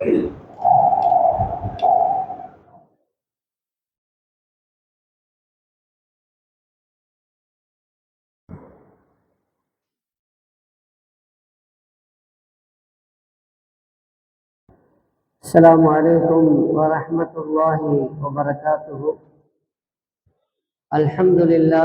السلام علیکم ورحمۃ اللہ وبرکاتہ۔ الحمد للہ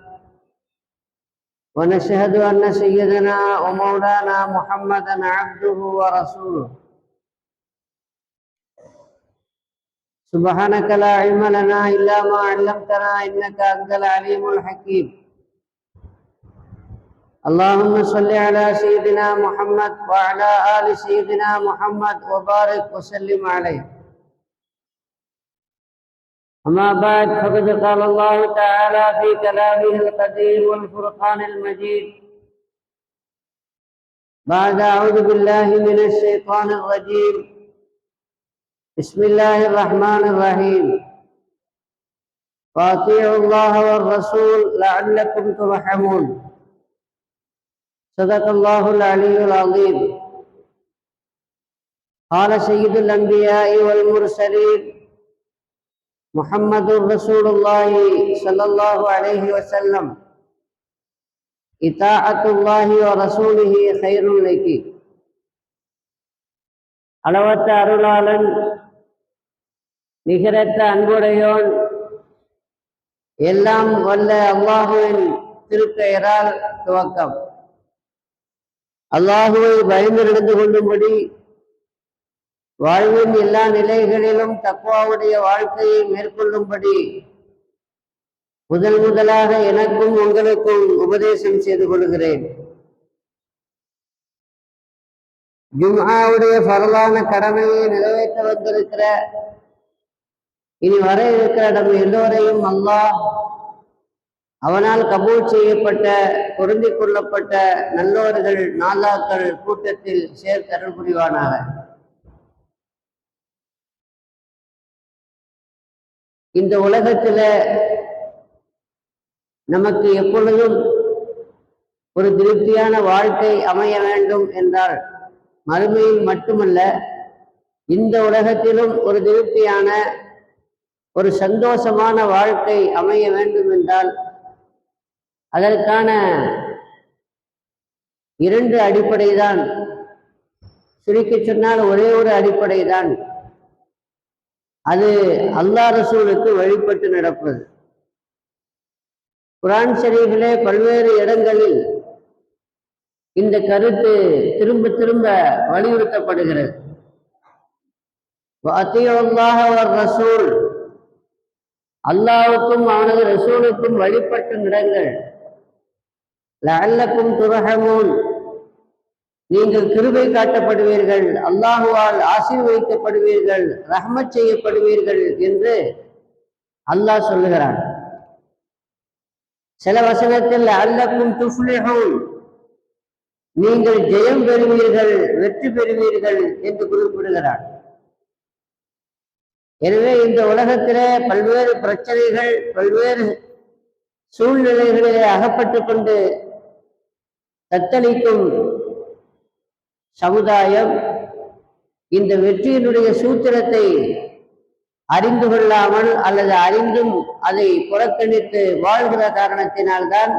ونشهد أن سيدنا ومولانا محمدا عبده ورسوله. سبحانك لا علم لنا إلا ما علمتنا إنك أنت العليم الحكيم. اللهم صل على سيدنا محمد وعلى آل سيدنا محمد وبارك وسلم عليه. أما بعد فقد قال الله تعالى في كلامه القديم والفرقان المجيد بعد أعوذ بالله من الشيطان الرجيم. بسم الله الرحمن الرحيم. وأطيعوا الله والرسول لعلكم ترحمون. صدق الله العلي العظيم. قال سيد الأنبياء والمرسلين محمد رسول الله صلى الله عليه وسلم إطاعة الله ورسوله خير لك அளவற்ற அருளாளன் நிகரற்ற அன்புடையோன் எல்லாம் வல்ல அல்லாஹுவின் திருப்பெயரால் துவக்கம் அல்லாஹுவை பயந்து நடந்து கொள்ளும்படி வாழ்வின் எல்லா நிலைகளிலும் தக்குவாவுடைய வாழ்க்கையை மேற்கொள்ளும்படி முதல் முதலாக எனக்கும் உங்களுக்கும் உபதேசம் செய்து கொள்கிறேன். ஜும்ஹாவுடைய பரவான கடமையை நிறைவேற்ற வந்திருக்கிற இனி வர இருக்கிற நம்ம எல்லோரையும் அல்லாஹ் அவனால் கபூல் செய்யப்பட்ட பொருந்திக் கொள்ளப்பட்ட நல்லோர்கள் நாலாக்கள் கூட்டத்தில் சேர்த்தருள் புரிவானாக. இந்த உலகத்துல நமக்கு எப்பொழுதும் ஒரு திருப்தியான வாழ்க்கை அமைய வேண்டும் என்றால் மறுமையில் மட்டுமல்ல இந்த உலகத்திலும் ஒரு திருப்தியான ஒரு சந்தோஷமான வாழ்க்கை அமைய வேண்டும் என்றால் அதற்கான இரண்டு அடிப்படை தான் சுருக்கி சொன்னால் ஒரே ஒரு அடிப்படை தான் அது அல்லா ரசூலுக்கு வழிபட்டு நடப்பது. குரான் ஷரீஃபிலே பல்வேறு இடங்களில் இந்த கருத்து திரும்ப திரும்ப வலியுறுத்தப்படுகிறது. ரசூல். அல்லாவுக்கும் அவனது ரசூலுக்கும் வழிபட்டு நடங்கள் லல்லக்கும் துரகமூன் நீங்கள் கிருபை காட்டப்படுவீர்கள் அல்லாஹுவால் ஆசீர்வதிக்கப்படுவீர்கள் ரஹ்மத் செய்யப்படுவீர்கள் என்று அல்லாஹ் சொல்லுகிறான். சில வசனத்தில் அல்லக்கும் துஃப்லிஹூன் நீங்கள் ஜெயம் பெறுவீர்கள் வெற்றி பெறுவீர்கள் என்று குறிப்பிடுகிறார் எனவே இந்த உலகத்திலே பல்வேறு பிரச்சனைகள் பல்வேறு சூழ்நிலைகளிலே அகப்பட்டு கொண்டு தத்தளிக்கும் சமுதாயம் இந்த வெற்றியினுடைய சூத்திரத்தை அறிந்து கொள்ளாமல் அல்லது அறிந்தும் அதை புறக்கணித்து வாழ்கிற காரணத்தினால்தான்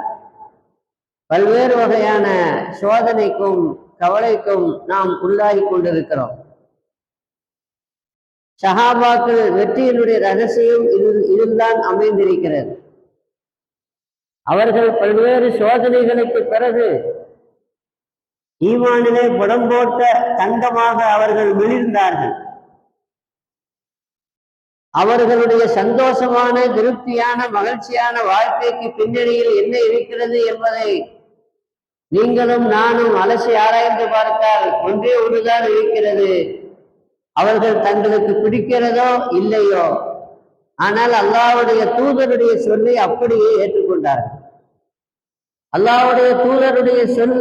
பல்வேறு வகையான சோதனைக்கும் கவலைக்கும் நாம் உள்ளாகி கொண்டிருக்கிறோம். சஹாபாக்கள் வெற்றியினுடைய ரகசியம் இதில் இதில்தான் அமைந்திருக்கிறது. அவர்கள் பல்வேறு சோதனைகளுக்கு பிறகு ஈமானிலே புடம் போட்ட தங்கமாக அவர்கள் மிளிர்ந்தார்கள். அவர்களுடைய சந்தோஷமான திருப்தியான மகிழ்ச்சியான வாழ்க்கைக்கு பின்னணியில் என்ன இருக்கிறது என்பதை நீங்களும் நானும் அலசி ஆராய்ந்து பார்த்தால் ஒன்றே ஒன்றுதான் இருக்கிறது. அவர்கள் தங்களுக்கு பிடிக்கிறதோ இல்லையோ? ஆனால் அல்லாவுடைய தூதருடைய சொல்லை அப்படியே ஏற்றுக்கொண்டார்கள். அல்லாவுடைய தூதருடைய சொல்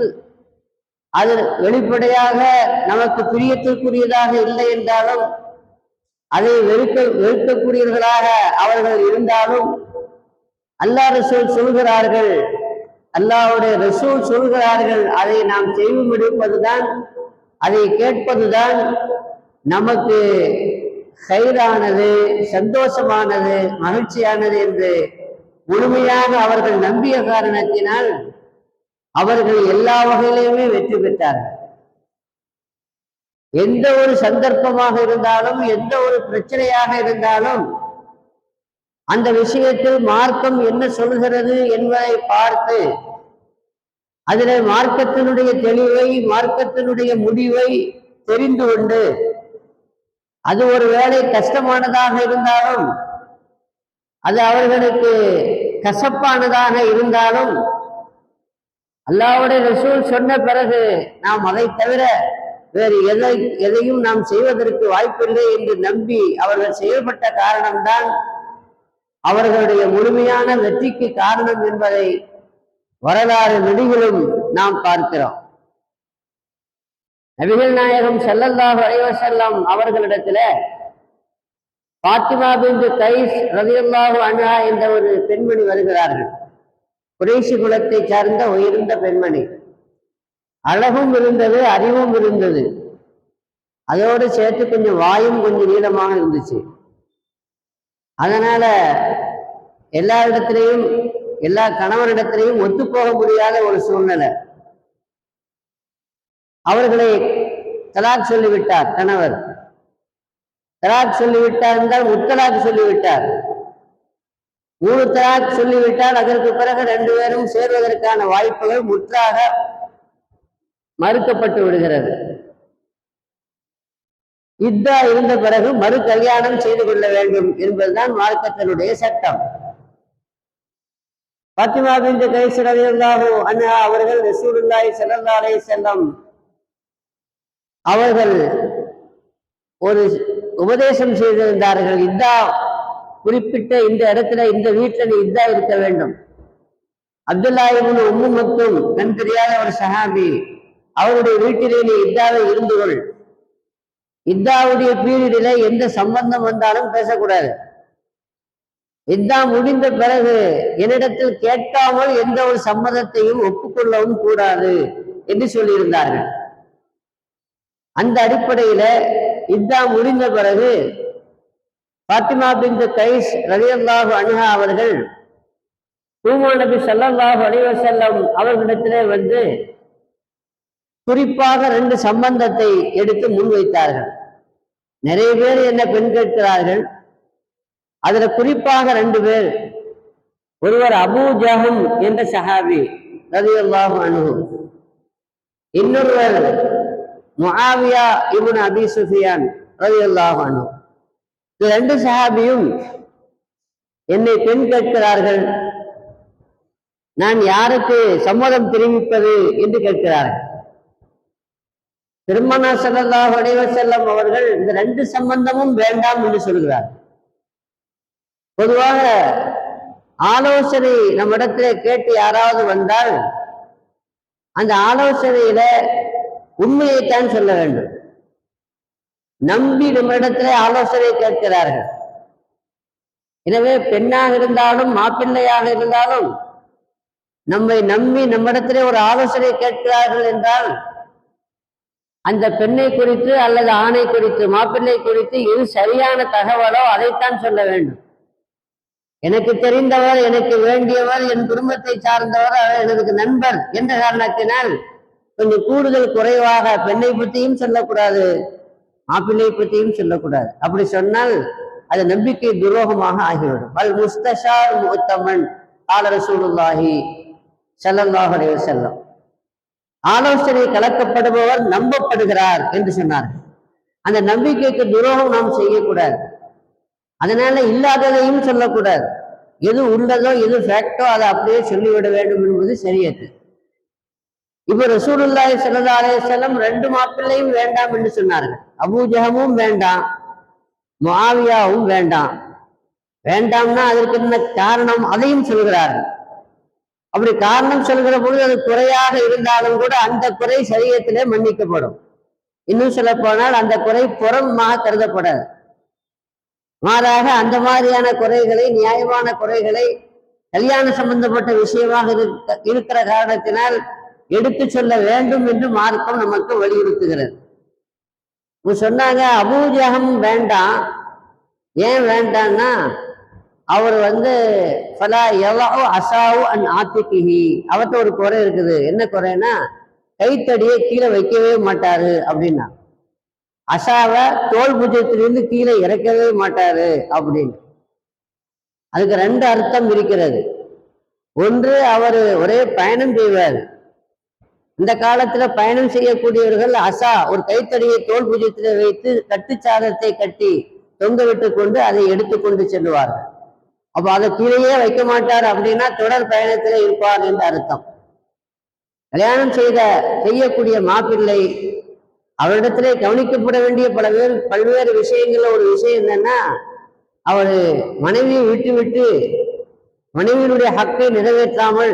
அது வெளிப்படையாக நமக்கு பிரியத்திற்குரியதாக இல்லை என்றாலும் அதை வெறுக்க வெறுக்கக்கூடியவர்களாக அவர்கள் இருந்தாலும் அல்லாஹ் ரசூல் சொல்கிறார்கள் அல்லாவுடைய ரசூல் சொல்கிறார்கள் அதை நாம் செய்து முடிப்பதுதான் அதை கேட்பதுதான் நமக்கு கயிறானது சந்தோஷமானது மகிழ்ச்சியானது என்று முழுமையாக அவர்கள் நம்பிய காரணத்தினால் அவர்கள் எல்லா வகையிலையுமே வெற்றி பெற்றார்கள். எந்த ஒரு சந்தர்ப்பமாக இருந்தாலும் எந்த ஒரு பிரச்சனையாக இருந்தாலும் அந்த விஷயத்தில் மார்க்கம் என்ன சொல்கிறது என்பதை பார்த்து அதில் மார்க்கத்தினுடைய தெளிவை மார்க்கத்தினுடைய முடிவை தெரிந்து கொண்டு அது ஒரு வேலை கஷ்டமானதாக இருந்தாலும் அது அவர்களுக்கு கசப்பானதாக இருந்தாலும் அல்லாவுடைய ரசூல் சொன்ன பிறகு நாம் அதை தவிர வேறு எதை எதையும் நாம் செய்வதற்கு வாய்ப்பில்லை என்று நம்பி அவர்கள் செயல்பட்ட காரணம்தான் அவர்களுடைய முழுமையான வெற்றிக்கு காரணம் என்பதை வரலாறு நெடுகிலும் நாம் பார்க்கிறோம். நபிகள் நாயகம் ஸல்லல்லாஹு அலைவசல்லாம் அவர்களிடத்துல பாத்திமா பிந்து கைஸ் ரலியல்லாஹு அண்ணா என்ற ஒரு பெண்மணி வருகிறார்கள். குறைசி குலத்தை சார்ந்த உயர்ந்த பெண்மணி. அழகும் இருந்தது அறிவும் இருந்தது. அதோடு சேர்த்து கொஞ்சம் வாயும் கொஞ்சம் நீளமாக இருந்துச்சு. அதனால எல்லா இடத்திலையும் எல்லா கணவரிடத்திலையும் ஒத்துப்போக முடியாத ஒரு சூழ்நிலை. அவர்களை தலாக் சொல்லிவிட்டார் கணவர். தலாக் சொல்லிவிட்டார் என்றால் முத்தலாக் சொல்லிவிட்டார். மூணு தலாக் சொல்லிவிட்டால் அதற்கு பிறகு ரெண்டு பேரும் சேர்வதற்கான வாய்ப்புகள் முற்றாக மறுக்கப்பட்டு விடுகிறது. இத்தா இருந்த பிறகு மறு கல்யாணம் செய்து கொள்ள வேண்டும் என்பதுதான் மார்க்கத்தினுடைய சட்டம். பாத்திமா பிந்து கைஸ் ரலியல்லாஹு அண்ணா அவர்கள் ரசூலுல்லாஹி ஸல்லல்லாஹு செல்லம் அவர்கள் ஒரு உபதேசம் செய்திருந்தார்கள். இத்தா குறிப்பிட்ட இந்த இடத்துல இந்த வீட்டுல நீ இத்தா இருக்க வேண்டும். அப்துல்லாஹிபின் இப்னு உம்மு மக்தும் கண் தெரியாத ஒரு சஹாபி அவருடைய வீட்டிலே நீ இத்தாவை இருந்து கொள். இத்தாவுடைய பீரியடில எந்த சம்பந்தம் வந்தாலும் பேசக்கூடாது. இத்தா முடிந்த பிறகு என்னிடத்தில் கேட்காமல் எந்த ஒரு சம்மதத்தையும் ஒப்புக்கொள்ளவும் கூடாது என்று சொல்லியிருந்தார்கள். அந்த அடிப்படையில இத்தா முடிந்த பிறகு பாத்திமா பிந்து கைஸ் ரலியல்லாஹு அனுகா அவர்கள் பூமா நபி ஸல்லல்லாஹு அலிவசல்லம் அவர்களிடத்திலே வந்து குறிப்பாக ரெண்டு சம்பந்தத்தை எடுத்து முன்வைத்தார்கள். நிறைய பேர் என்ன பெண் கேட்கிறார்கள். அதுல குறிப்பாக ரெண்டு பேர். ஒருவர் அபு ஜஹம் என்ற சஹாபி ரலியல்லாஹு அன்ஹு. இன்னொருவர் முஹாவியா இப்னு அபி சுஃபியான் ரலியல்லாஹு அன்ஹு. ரெண்டு சஹாபியும் என்னை பெண் கேட்கிறார்கள். நான் யாருக்கு சம்மதம் தெரிவிப்பது என்று கேட்கிறார்கள். திருமண ஸல்லல்லாஹு அலைஹி அவர்கள் இந்த ரெண்டு சம்பந்தமும் வேண்டாம் என்று சொல்கிறார். பொதுவாக ஆலோசனை நம்மிடத்திலே கேட்டு யாராவது வந்தால் அந்த ஆலோசனையில உண்மையைத்தான் சொல்ல வேண்டும். நம்பி நம்மிடத்திலே ஆலோசனை கேட்கிறார்கள். எனவே பெண்ணாக இருந்தாலும் மாப்பிள்ளையாக இருந்தாலும் நம்மை நம்பி நம்மிடத்திலே ஒரு ஆலோசனை கேட்கிறார்கள் என்றால் அந்த பெண்ணை குறித்து அல்லது ஆணை குறித்து மாப்பிள்ளை குறித்து எது சரியான தகவலோ அதைத்தான் சொல்ல வேண்டும். எனக்கு தெரிந்தவர் எனக்கு வேண்டியவர் என் குடும்பத்தை சார்ந்தவர் அவர் எனக்கு நண்பர் என்ற காரணத்தினால் கொஞ்சம் கூடுதல் குறைவாக பெண்ணை பற்றியும் சொல்லக்கூடாது. மாப்பிள்ளை பற்றியும் சொல்லக்கூடாது. அப்படி சொன்னால் அது நம்பிக்கை துரோகமாக ஆகிவிடும். பல் முஸ்தஷார் முத்தமன் ஆல ரசூலுல்லாஹி ஸல்லல்லாஹு செல்லம் ஆலோசனை கலக்கப்படுபவர் நம்பப்படுகிறார் என்று சொன்னார்கள். அந்த நம்பிக்கைக்கு துரோகம் நாம் செய்யக்கூடாது. அதனால இல்லாததையும் சொல்லக்கூடாது. எது உள்ளதோ எது ஃபேக்டோ அதை அப்படியே சொல்லிவிட வேண்டும் என்பது சரியது இப்ப ரசூலுல்லாய் சல்லா அலையம் ரெண்டு மாப்பிள்ளையும் வேண்டாம் என்று சொன்னார்கள். அபூஜகமும் வேண்டாம் மாவியாவும் வேண்டாம். வேண்டாம்னா அதற்கு என்ன காரணம்? அதையும் சொல்கிறார்கள். அப்படி காரணம் சொல்கிற பொழுது அது குறையாக இருந்தாலும் கூட அந்த குறை சரீரத்திலே மன்னிக்கப்படும். இன்னும் சொல்ல போனால் அந்த குறை புறமாக கருதப்படாது. மாறாக அந்த மாதிரியான குறைகளை நியாயமான குறைகளை கல்யாண சம்பந்தப்பட்ட விஷயமாக இருக்கிற காரணத்தினால் எடுத்து சொல்ல வேண்டும் என்று மார்க்கம் நமக்கு வலியுறுத்துகிறது. இப்ப சொன்னாங்க அபூஜகம் வேண்டாம். ஏன் வேண்டாம்னா அவர் வந்து ஃபலா எவ்வளோ அசாவு அன் ஆத்திகிஹி அவர்கிட்ட ஒரு குறை இருக்குது. என்ன குறைன்னா கைத்தடியை கீழே வைக்கவே மாட்டாரு அப்படின்னா. அசாவை தோல் பூஜ்யத்திலிருந்து கீழே இறக்கவே மாட்டாரு அப்படின்னு. அதுக்கு ரெண்டு அர்த்தம் இருக்கிறது. ஒன்று அவர் ஒரே பயணம் செய்வார். இந்த காலத்துல பயணம் செய்யக்கூடியவர்கள் அசா ஒரு கைத்தடியை தோல் பூஜ்யத்தில் வைத்து கட்டுச்சாதத்தை கட்டி தொங்க விட்டு கொண்டு அதை எடுத்துக்கொண்டு செல்லுவார்கள். அப்ப அதை கீழேயே வைக்க மாட்டார் அப்படின்னா தொடர் பயணத்துல இருப்பார் என்று அர்த்தம். கல்யாணம் செய்த செய்யக்கூடிய மாப்பிள்ளை அவரிடத்திலே கவனிக்கப்பட வேண்டிய பல பேர் பல்வேறு விஷயங்கள்ல ஒரு விஷயம் என்னன்னா அவர் மனைவியை விட்டு விட்டு மனைவியினுடைய ஹக்கை நிறைவேற்றாமல்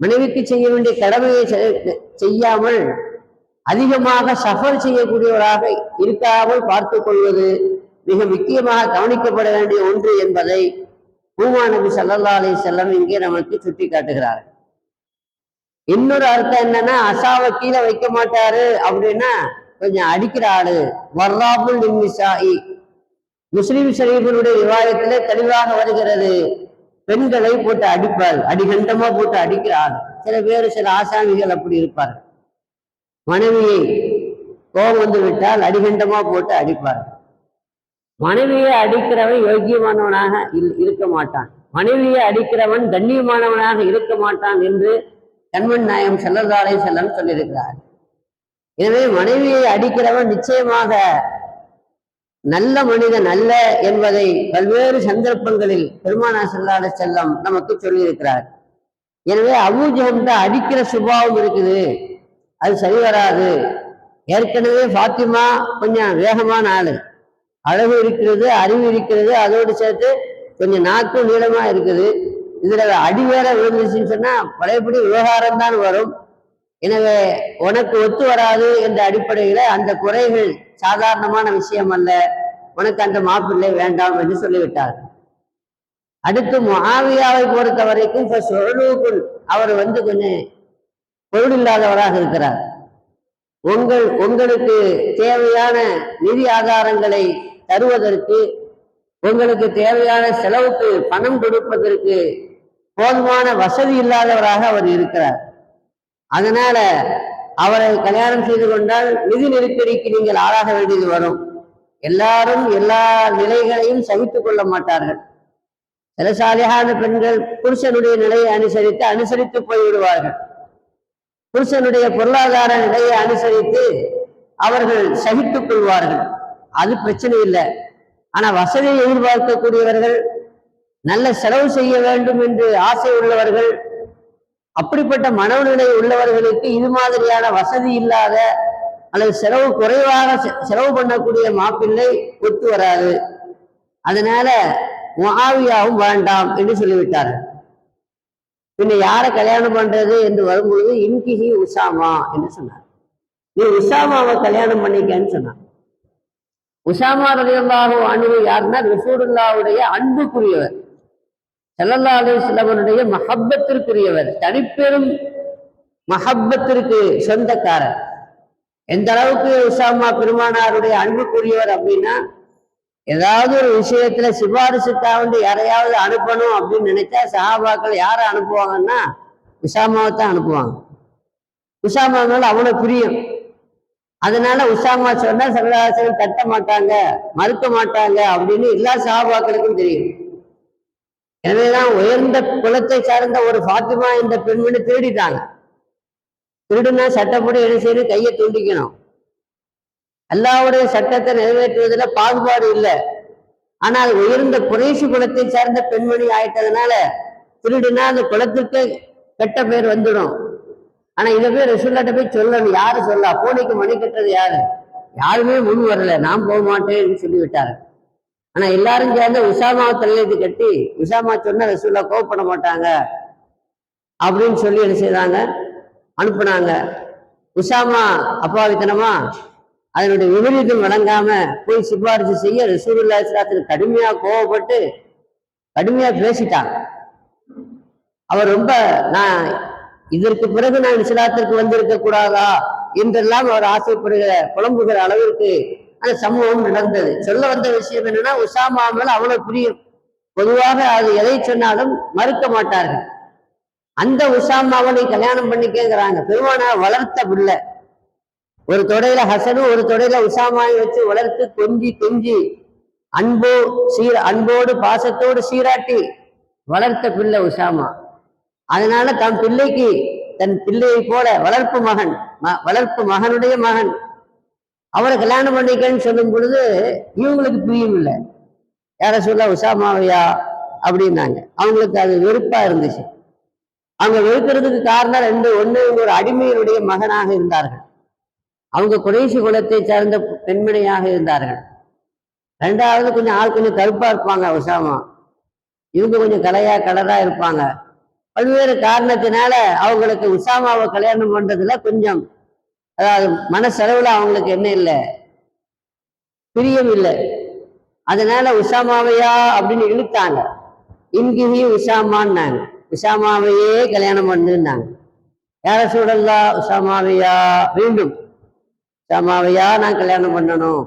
மனைவிக்கு செய்ய வேண்டிய கடமையை செய்யாமல் அதிகமாக சஃபர் செய்யக்கூடியவராக இருக்காமல் பார்த்து கொள்வது மிக முக்கியமாக கவனிக்கப்பட வேண்டிய ஒன்று என்பதை பூமா நபி ஸல்லல்லாஹு அலி செல்லம் இங்கே நமக்கு சுட்டி காட்டுகிறார் இன்னொரு அர்த்தம் என்னன்னா அசாவை கீழே வைக்க மாட்டாரு அப்படின்னா கொஞ்சம் அடிக்கிற ஆளு வர்றாபுல் நிமிஷாயி முஸ்லிம் ஷரீஃபினுடைய விவாதத்திலே தெளிவாக வருகிறது. பெண்களை போட்டு அடிப்பார் அடிகண்டமா போட்டு அடிக்கிறார். சில பேர் சில ஆசாமிகள் அப்படி இருப்பார் மனைவியை கோபம் வந்து விட்டால் அடிகண்டமா போட்டு அடிப்பார் மனைவியை அடிக்கிறவன் யோக்கியமானவனாக இல்- இருக்க மாட்டான். மனைவியை அடிக்கிறவன் கண்ணியமானவனாக இருக்க மாட்டான் என்று கண்மன் நாயம் செல்லதாரை செல்லம் சொல்லியிருக்கிறார். எனவே மனைவியை அடிக்கிறவன் நிச்சயமாக நல்ல மனிதன் அல்ல என்பதை பல்வேறு சந்தர்ப்பங்களில் பெருமானா செல்லாத செல்லம் நமக்கு சொல்லியிருக்கிறார். எனவே அபூஜகம்ட அடிக்கிற சுபாவம் இருக்குது. அது சரி வராது. ஏற்கனவே ஃபாத்திமா கொஞ்சம் வேகமான ஆளு. அழகு இருக்கிறது அறிவு இருக்கிறது அதோடு சேர்த்து கொஞ்சம் நாக்கும் நீளமா இருக்குது. இதுல அடி வேற விழுந்துச்சுன்னு சொன்னா பழையபடி விவகாரம் தான் வரும். எனவே உனக்கு ஒத்து வராது என்ற அடிப்படையில அந்த குறைகள் சாதாரணமான விஷயம் அல்ல. உனக்கு அந்த மாப்பிள்ளை வேண்டாம் என்று சொல்லிவிட்டார். அடுத்து மாவியாவை பொறுத்த வரைக்கும் இப்ப சொலுக்குள் அவர் வந்து கொஞ்சம் பொருள் இல்லாதவராக இருக்கிறார். உங்கள் உங்களுக்கு தேவையான நிதி ஆதாரங்களை தருவதற்கு உங்களுக்கு தேவையான செலவுக்கு பணம் கொடுப்பதற்கு போதுமான வசதி இல்லாதவராக அவர் இருக்கிறார். அதனால அவரை கல்யாணம் செய்து கொண்டால் நிதி நெருக்கடிக்கு நீங்கள் ஆளாக வேண்டியது வரும். எல்லாரும் எல்லா நிலைகளையும் சகித்துக் கொள்ள மாட்டார்கள். சில சாலியான பெண்கள் புருஷனுடைய நிலையை அனுசரித்து அனுசரித்து போய்விடுவார்கள். புருஷனுடைய பொருளாதார நிலையை அனுசரித்து அவர்கள் சகித்துக் கொள்வார்கள். அது பிரச்சனை இல்லை. ஆனா வசதியை எதிர்பார்க்கக்கூடியவர்கள் நல்ல செலவு செய்ய வேண்டும் என்று ஆசை உள்ளவர்கள் அப்படிப்பட்ட மனநிலை உள்ளவர்களுக்கு இது மாதிரியான வசதி இல்லாத அல்லது செலவு குறைவாக செ- செலவு பண்ணக்கூடிய மாப்பிள்ளை ஒத்து வராது. அதனால முகாவியாவும் வேண்டாம் என்று சொல்லிவிட்டார்கள் பின்ன யாரை கல்யாணம் பண்றது என்று வரும்பொழுது இன்கிஹி உசாமா என்று சொன்னார். நீ உசாமாவை கல்யாணம் பண்ணிக்கன்னு சொன்னான் உசாமா ரலியல்லாஹு அன்ஹு யாருன்னா ரிசூடுல்லாவுடைய அன்புக்குரியவர். செல்லல்லா அலைஹி வஸல்லமனுடைய மஹப்பத்திற்குரியவர் தனிப்பெரும் மஹப்பத்திற்கு சொந்தக்காரர். எந்த அளவுக்கு உசாமா பெருமானாருடைய அன்புக்குரியவர் அப்படின்னா ஏதாவது ஒரு விஷயத்துல சிபாரிசுக்காக வந்து யாரையாவது அனுப்பணும் அப்படின்னு நினைச்சா சஹாபாக்கள் யாரை அனுப்புவாங்கன்னா உஷாமாவை தான் அனுப்புவாங்க. உசாமா மேல அவ்வளவு பிரியம். அதனால உஷாமா சொன்னா சகலாசனம் தட்ட மாட்டாங்க மறுக்க மாட்டாங்க அப்படின்னு எல்லா சஹாபாக்களுக்கும் தெரியும். எனவேதான் உயர்ந்த குலத்தை சார்ந்த ஒரு ஃபாத்திமா என்ற பெண்மணி திருடிட்டாங்க. திருடுனா சட்டப்படி என்ன செய்யணும்? கையை துண்டிக்கணும். அல்லாவுடைய சட்டத்தை நிறைவேற்றுவதில் பாகுபாடு இல்லை. ஆனால் உயர்ந்த குறைசி குலத்தை சார்ந்த பெண்மணி ஆயிட்டதுனால திருடுனா அந்த குலத்துக்கு கெட்ட பேர் வந்துடும். ஆனா இதை போய் ரசுல்லாட்ட போய் சொல்லணும். யாரு சொல்ல? போனிக்கு மணி கட்டுறது யாரு? யாருமே முன் வரல. நான் போக மாட்டேன்னு சொல்லிவிட்டாரு ஆனா எல்லாரும் சேர்ந்து உசாமா தலையெழுத்து கட்டி உசாமா சொன்னா ரசூல்லா கோவப்பட மாட்டாங்க அப்படின்னு சொல்லி என்ன செய்தாங்க அனுப்புனாங்க. உசாமா அப்பாவித்தனமா அதனுடைய விபரீதம் வழங்காம போய் சிபாரிசு செய்ய ரசூலுல்லா இஸ்லாத்துக்கு கடுமையா கோவப்பட்டு கடுமையா பேசிட்டாங்க. அவர் ரொம்ப நான் இதற்கு பிறகு நான் இஸ்லாத்திற்கு வந்திருக்க கூடாதா என்றெல்லாம் அவர் ஆசைப்படுகிற புலம்புகிற அளவிற்கு அந்த சம்பவம் நடந்தது. சொல்ல வந்த விஷயம் என்னன்னா உசாமா மேல அவ்வளவு புரியும். பொதுவாக அது எதை சொன்னாலும் மறுக்க மாட்டார்கள். அந்த உசாமாவை கல்யாணம் பண்ணிக்கேங்கிறாங்க பெருமானா வளர்த்த பிள்ளை. ஒரு தொடையில ஹசனும் ஒரு தொடையில உசாமாவை வச்சு வளர்த்து கொஞ்சி கொஞ்சி அன்போ சீர அன்போடு பாசத்தோடு சீராட்டி வளர்த்த பிள்ளை உசாமா அதனால தன் பிள்ளைக்கு தன் பிள்ளையை போல வளர்ப்பு மகன் ம- வளர்ப்பு மகனுடைய மகன். அவரை கல்யாணம் பண்ணிக்கன்னு சொல்லும் பொழுது இவங்களுக்கு பிரியம் இல்லை யார சொல்ல உஷாமாவையா? அப்படின்னாங்க. அவங்களுக்கு அது வெறுப்பா இருந்துச்சு. அவங்க வெறுக்கிறதுக்கு காரணம் ரெண்டு ஒன்று ஒரு அடிமையினுடைய மகனாக இருந்தார்கள். அவங்க குறைசி குலத்தை சார்ந்த பெண்மணியாக இருந்தார்கள். ரெண்டாவது கொஞ்சம் ஆள் கொஞ்சம் கருப்பா இருப்பாங்க உஷாமா. இவங்க கொஞ்சம் கலையா கலரா இருப்பாங்க. பல்வேறு காரணத்தினால அவங்களுக்கு உஷாமாவை கல்யாணம் பண்றதுல கொஞ்சம் அதாவது மனசெலவுல அவங்களுக்கு என்ன இல்லை? பிரியம் இல்லை அதனால உஷாமாவையா அப்படின்னு இழுத்தாங்க. இன்கிஹி உஷாமான்னாங்க. உஷாமாவையே கல்யாணம் பண்ணுன்னாங்க யார சூழல்லா? உஷாமாவையா? மீண்டும். உஷாமாவையா நான் கல்யாணம் பண்ணணும்.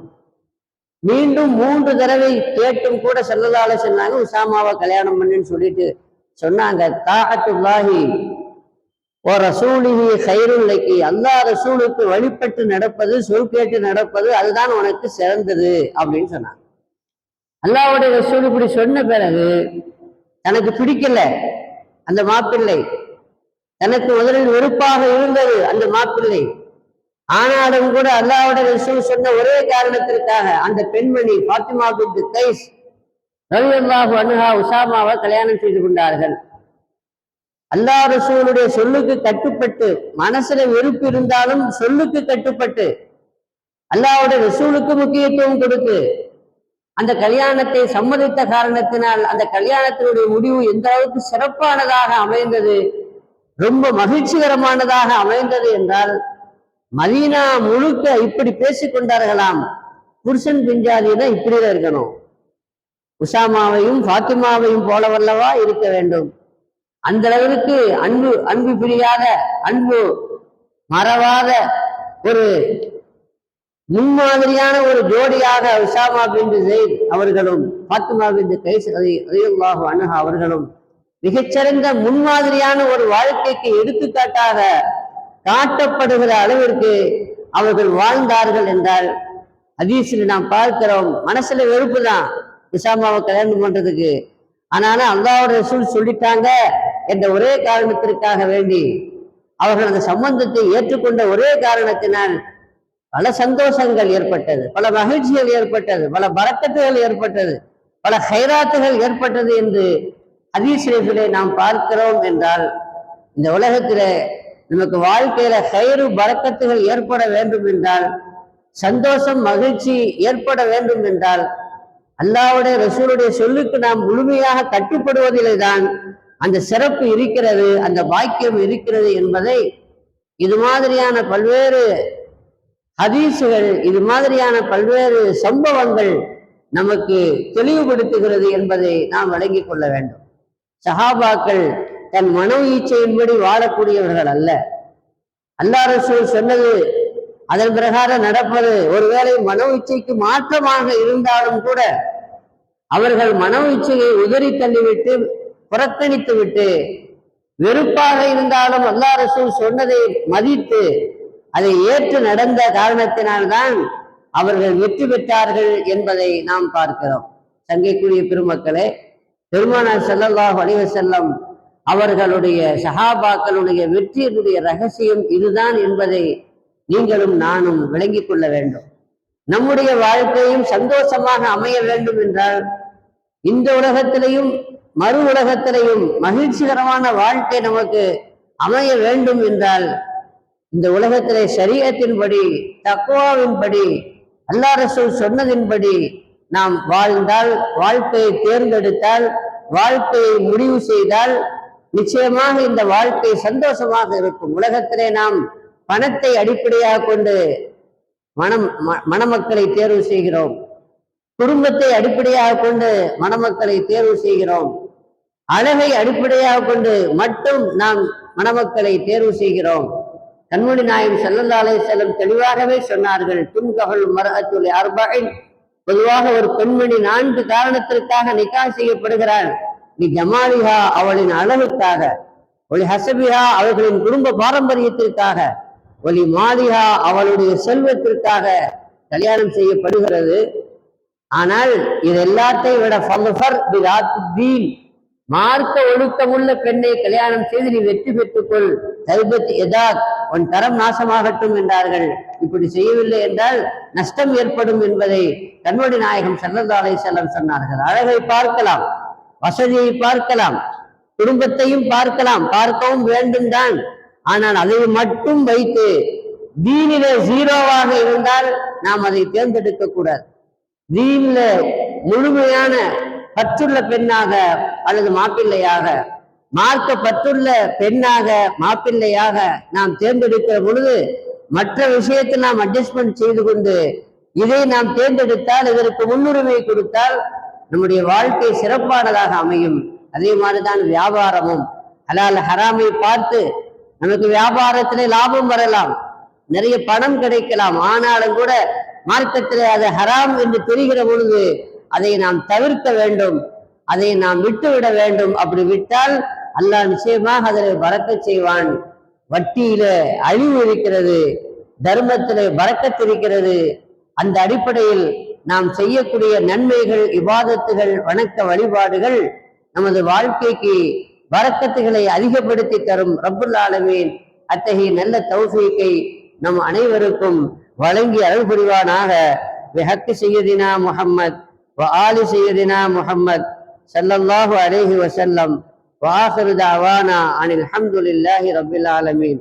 மீண்டும் மூன்று தடவை கேட்டும் கூட செல்லதால சொன்னாங்க. உஷாமாவை கல்யாணம் பண்ணுன்னு சொல்லிட்டு சொன்னாங்க. தாகத்துல்லாஹி. ஓ ரசூலிஹி ஹைருல்லைக்கு அல்லாஹ் ரசூலுக்கு வழிபட்டு நடப்பது சொல் கேட்டு நடப்பது அதுதான் உனக்கு சிறந்தது அப்படின்னு சொன்னாங்க. அல்லாவுடைய ரசூல் இப்படி சொன்ன பிறகு தனக்கு பிடிக்கல அந்த மாப்பிள்ளை. தனக்கு முதலில் வெறுப்பாக இருந்தது அந்த மாப்பிள்ளை. ஆனாலும் கூட அல்லாவுடைய ரசூல் சொன்ன ஒரே காரணத்திற்காக அந்த பெண்மணி ஃபாத்திமா பின் கைஸ் ரலியல்லாஹு அனுஹா உசாமாவை கல்யாணம் செய்து கொண்டார்கள். அல்லாஹ் ரசூலுடைய சொல்லுக்கு கட்டுப்பட்டு மனசுல வெறுப்பு இருந்தாலும் சொல்லுக்கு கட்டுப்பட்டு அல்லாவுடைய ரசூலுக்கு முக்கியத்துவம் கொடுத்து அந்த கல்யாணத்தை சம்மதித்த காரணத்தினால் அந்த கல்யாணத்தினுடைய முடிவு எந்த அளவுக்கு சிறப்பானதாக அமைந்தது ரொம்ப மகிழ்ச்சிகரமானதாக அமைந்தது என்றால் மதீனா முழுக்க இப்படி பேசிக்கொண்டார்களாம் புருஷன் பிஞ்சாதினா இப்படிதான் இருக்கணும். உஷாமாவையும் ஃபாத்திமாவையும் போலவல்லவா இருக்க வேண்டும். அந்த அளவிற்கு அன்பு அன்பு பிரியாத அன்பு மறவாத ஒரு முன்மாதிரியான ஒரு ஜோடியாக உஷாமா பின் ஜெயித் அவர்களும் பாத்துமா பின் கைஸ் ரலியல்லாஹு அன்ஹா அவர்களும் மிகச்சிறந்த முன்மாதிரியான ஒரு வாழ்க்கைக்கு எடுத்துக்காட்டாக காட்டப்படுகிற அளவிற்கு அவர்கள் வாழ்ந்தார்கள் என்றால் ஹதீஸில் நாம் பார்க்கிறோம் மனசுல வெறுப்பு தான் உஷாமாவை கல்யாணம் பண்றதுக்கு. ஆனாலும் அல்லாவோட ரசூல் சொல்லிட்டாங்க என்ற ஒரே காரணத்திற்காக வேண்டி அவர்கள் அந்த சம்பந்தத்தை ஏற்றுக்கொண்ட ஒரே காரணத்தினால் பல சந்தோஷங்கள் ஏற்பட்டது பல மகிழ்ச்சிகள் ஏற்பட்டது பல பறக்கத்துகள் ஏற்பட்டது பல ஹைராத்துகள் ஏற்பட்டது என்று ஹதீஸ்ரீஃபிலே நாம் பார்க்கிறோம் என்றால் இந்த உலகத்திலே நமக்கு வாழ்க்கையில கயிறு பறக்கத்துகள் ஏற்பட வேண்டும் என்றால் சந்தோஷம் மகிழ்ச்சி ஏற்பட வேண்டும் என்றால் அல்லாவுடைய ரசூலுடைய சொல்லுக்கு நாம் முழுமையாக கட்டுப்படுவதிலே தான் அந்த சிறப்பு இருக்கிறது அந்த பாக்கியம் இருக்கிறது என்பதை இது மாதிரியான பல்வேறு ஹதீஸுகள் இது மாதிரியான பல்வேறு சம்பவங்கள் நமக்கு தெளிவுபடுத்துகிறது என்பதை நாம் வழங்கிக் கொள்ள வேண்டும். சஹாபாக்கள் தன் மனோ ஈச்சையின்படி வாழக்கூடியவர்கள் அல்ல. அல்லாஹ் ரசூல் சொன்னது அதன் பிரகாரம் நடப்பது ஒருவேளை மனோ இச்சைக்கு மாற்றமாக இருந்தாலும் கூட அவர்கள் மனோ இச்சையை உதறி தள்ளிவிட்டு புறக்கணித்து விட்டு வெறுப்பாக இருந்தாலும் அல்லாஹ் ரசூல் சொன்னதை மதித்து அதை ஏற்று நடந்த காரணத்தினால்தான் அவர்கள் வெற்றி பெற்றார்கள் என்பதை நாம் பார்க்கிறோம். சங்கைக்குரிய பெருமக்களே பெருமானார் செல்லல்லாஹ் அலைஹி செல்லம் அவர்களுடைய சஹாபாக்களுடைய வெற்றியினுடைய ரகசியம் இதுதான் என்பதை நீங்களும் நானும் விளங்கிக் கொள்ள வேண்டும். நம்முடைய வாழ்க்கையும் சந்தோஷமாக அமைய வேண்டும் என்றால் இந்த உலகத்திலையும் மறு உலகத்திலையும் மகிழ்ச்சிகரமான வாழ்க்கை நமக்கு அமைய வேண்டும் என்றால் இந்த உலகத்திலே சரியத்தின்படி தக்குவாவின்படி அல்லா ரசூல் சொன்னதின்படி நாம் வாழ்ந்தால் வாழ்க்கையை தேர்ந்தெடுத்தால் வாழ்க்கையை முடிவு செய்தால் நிச்சயமாக இந்த வாழ்க்கை சந்தோஷமாக இருக்கும். உலகத்திலே நாம் பணத்தை அடிப்படையாக கொண்டு மனம் ம- மணமக்களை தேர்வு செய்கிறோம். குடும்பத்தை அடிப்படையாக கொண்டு மணமக்களை தேர்வு செய்கிறோம். அழகை அடிப்படையாக கொண்டு மட்டும் நாம் மணமக்களை தேர்வு செய்கிறோம். கண்மணி நாயம் செல்லந்தாலே செல்லும் தெளிவாகவே சொன்னார்கள் துன்கஹல் மர்அத்துல் அர்பாயின் பொதுவாக ஒரு பெண்மணி நான்கு காரணத்திற்காக நிக்கா செய்யப்படுகிறாள். நீ ஜமாலிஹா அவளின் அழகுக்காக. ஒளி ஹசபிஹா அவர்களின் குடும்ப பாரம்பரியத்திற்காக. ஒலி மாலிஹா அவளுடைய செல்வத்திற்காக கல்யாணம் செய்யப்படுகிறது. ஆனால் இது எல்லாத்தையும் விட தீன் மார்க்க ஒழுக்கமுள்ள பெண்ணை கல்யாணம் செய்து நீ வெற்றி பெற்றுக்கொள். தல்பத் எதாத் உன் தரம் நாசமாகட்டும் என்றார்கள். இப்படி செய்யவில்லை என்றால் நஷ்டம் ஏற்படும் என்பதை கண்மடி நாயகம் ஸல்லல்லாஹு அலைஹி சொன்னார்கள். அழகை பார்க்கலாம் வசதியை பார்க்கலாம் குடும்பத்தையும் பார்க்கலாம் பார்க்கவும் வேண்டும் தான். ஆனால் அதை மட்டும் வைத்து தீனிலே ஜீரோவாக இருந்தால் நாம் அதை தேர்ந்தெடுக்க கூடாது. தீன்ல முழுமையான பற்றுள்ள பெண்ணாக அல்லது மாப்பிள்ளையாக மார்க்க பற்றுள்ள பெண்ணாக மாப்பிள்ளையாக நாம் தேர்ந்தெடுக்கிற பொழுது மற்ற விஷயத்தை நாம் அட்ஜஸ்ட்மெண்ட் செய்து கொண்டு இதை நாம் தேர்ந்தெடுத்தால் இதற்கு முன்னுரிமை கொடுத்தால் நம்முடைய வாழ்க்கை சிறப்பானதாக அமையும். அதே மாதிரிதான் வியாபாரமும். ஹலால் ஹராமை பார்த்து நமக்கு வியாபாரத்திலே லாபம் வரலாம். நிறைய பணம் கிடைக்கலாம். ஆனாலும் கூட மார்க்கத்தில் அது ஹராம் என்று தெரிகிற பொழுது அதை நாம் தவிர்க்க வேண்டும். அதை நாம் விட்டுவிட வேண்டும். அப்படி விட்டால் அல்லாஹ் நிச்சயமாக அதில் பறக்க செய்வான். வட்டியில அழிவு இருக்கிறது. தர்மத்திலே பறக்கத் இருக்கிறது. அந்த அடிப்படையில் நாம் செய்யக்கூடிய நன்மைகள் விவாதத்துகள் வணக்க வழிபாடுகள் நமது வாழ்க்கைக்கு வரக்கத்துகளை அதிகப்படுத்தி தரும். ரப்புல் ஆலமீன் அத்தகைய நல்ல தௌஃபீக்கை நம் அனைவருக்கும் வழங்கி அருள் புரிவானாக விஹக்கு செய்யதினா முகம்மத் ஆலி செய்யதினா முகம்மத் சல்லல்லாஹு அலேஹி வசல்லம் வாஹருதாவானா அனில் அஹமதுல்லாஹி ரபில் ஆலமீன்.